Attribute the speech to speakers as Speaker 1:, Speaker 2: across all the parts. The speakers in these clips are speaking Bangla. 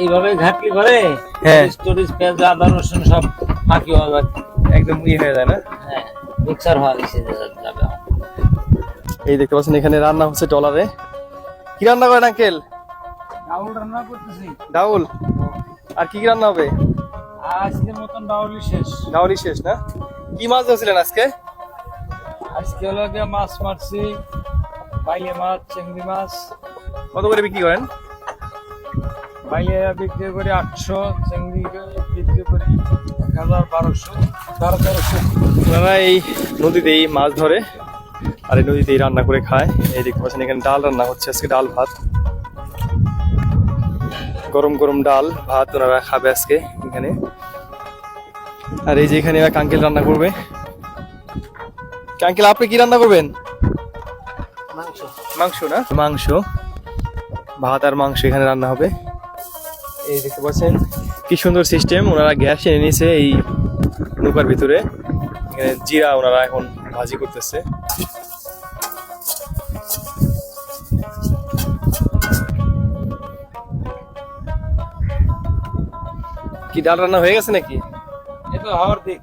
Speaker 1: এইভাবে ঘাটলি করে
Speaker 2: হ্যাঁ।
Speaker 1: স্টোরেজ পেঁয়াজ আদা রসুন সব ফাঁকি
Speaker 2: একদম ইয়ে হয়ে যায় না?
Speaker 1: হ্যাঁ মিক্সার হওয়া গেছে যাবে
Speaker 2: এই দেখতে পাচ্ছেন এখানে রান্না হচ্ছে ডলারে। কি রান্না করেন আঙ্কেল?
Speaker 1: ডাউল রান্না করতেছি।
Speaker 2: ডাউল? আর কি কি রান্না হবে?
Speaker 1: আজকের মতন ডাউলই শেষ।
Speaker 2: ডাউলই শেষ না? কি মাছ ধরছিলেন আজকে?
Speaker 1: আজকে হলো গিয়ে মাছ মারছি বাইলে মাছ চিংড়ি মাছ।
Speaker 2: কত করে বিক্রি করেন?
Speaker 1: বাইলে বিক্রি করি আটশো চিংড়ি বিক্রি করি এক হাজার বারোশো বারো তেরোশো।
Speaker 2: ওনারা এই নদীতেই মাছ ধরে আর এই নদীতেই রান্না করে খায়। এই দেখতে পাচ্ছেন এখানে ডাল রান্না হচ্ছে আজকে ডাল ভাত। গরম গরম ডাল ভাত ওনারা খাবে আজকে এখানে। আর এই যে এখানে এক আঙ্কেল রান্না করবে আঙ্কেল আপনি কি রান্না করবেন?
Speaker 1: মাংস।
Speaker 2: মাংস না? মাংস। ভাত আর মাংস এখানে রান্না হবে। এই দেখতে পাচ্ছেন কি সুন্দর সিস্টেম ওনারা গ্যাস এনে নিয়েছে এই নৌকার ভিতরে। এখানে জিরা ওনারা এখন ভাজি করতেছে। কি ডাল রান্না হয়ে গেছে নাকি?
Speaker 1: এ তো হওয়ার দিক।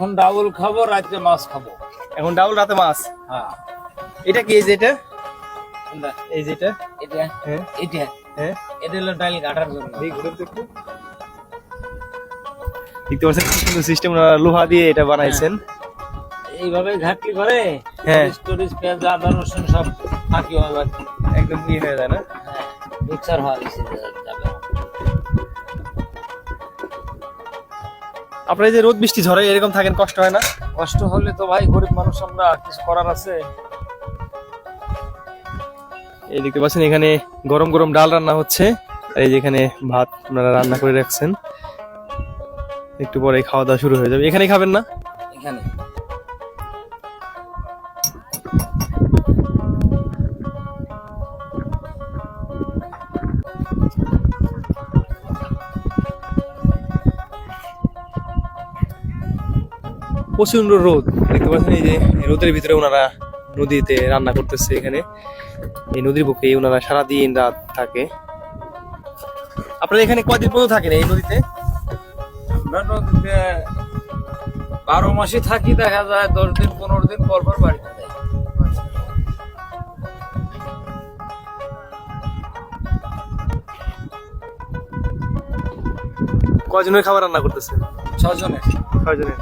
Speaker 1: এখন ডাউল খাব রাত্রে মাছ খাব।
Speaker 2: এখন ডাউল রাতে মাছ?
Speaker 1: হ্যাঁ।
Speaker 2: এটা কি এই যে এটা? এই যে এটা?
Speaker 1: এটা?
Speaker 2: হ্যাঁ।
Speaker 1: এটা?
Speaker 2: হ্যাঁ।
Speaker 1: এটা হলো ডাল কাটার জন্য।
Speaker 2: দেখতে পাচ্ছেন কি সুন্দর সিস্টেম লোহা দিয়ে এটা বানাইছেন।
Speaker 1: এইভাবে ঘাটলি করে
Speaker 2: হ্যাঁ।
Speaker 1: স্টোরেজ পেঁয়াজ আদা রসুন সব ফাঁকি যাবে
Speaker 2: একদম হয়ে যায় না?
Speaker 1: হ্যাঁ। মিক্সার
Speaker 2: আপনার এই যে রোদ বৃষ্টি ঝড়ে এরকম থাকেন কষ্ট হয় না?
Speaker 1: কষ্ট হলে তো ভাই গরিব মানুষ আমরা কিছু করার আছে।
Speaker 2: এই দেখতে পাচ্ছেন এখানে গরম গরম ডাল রান্না হচ্ছে। আর এই যেখানে ভাত আপনারা রান্না করে রাখছেন। একটু পরে খাওয়া দাওয়া শুরু হয়ে যাবে। এখানে খাবেন না?
Speaker 1: এখানে।
Speaker 2: প্রচণ্ড রোদ। দেখতে পাচ্ছেন এই যে রোদের ভিতরে ওনারা নদীতে রান্না করতেছে এখানে। এই নদীর বুকে ওনারা সারাদিন রাত থাকে। আপনারা এখানে কদিন পর্যন্ত থাকেন এই নদীতে?
Speaker 1: বারো মাসে থাকি দেখা যায় দশ দিন পনেরো দিন পর পর বাড়িতে
Speaker 2: কজনের খাবার রান্না করতেছেন?
Speaker 1: ছজনের
Speaker 2: ছয়জনের।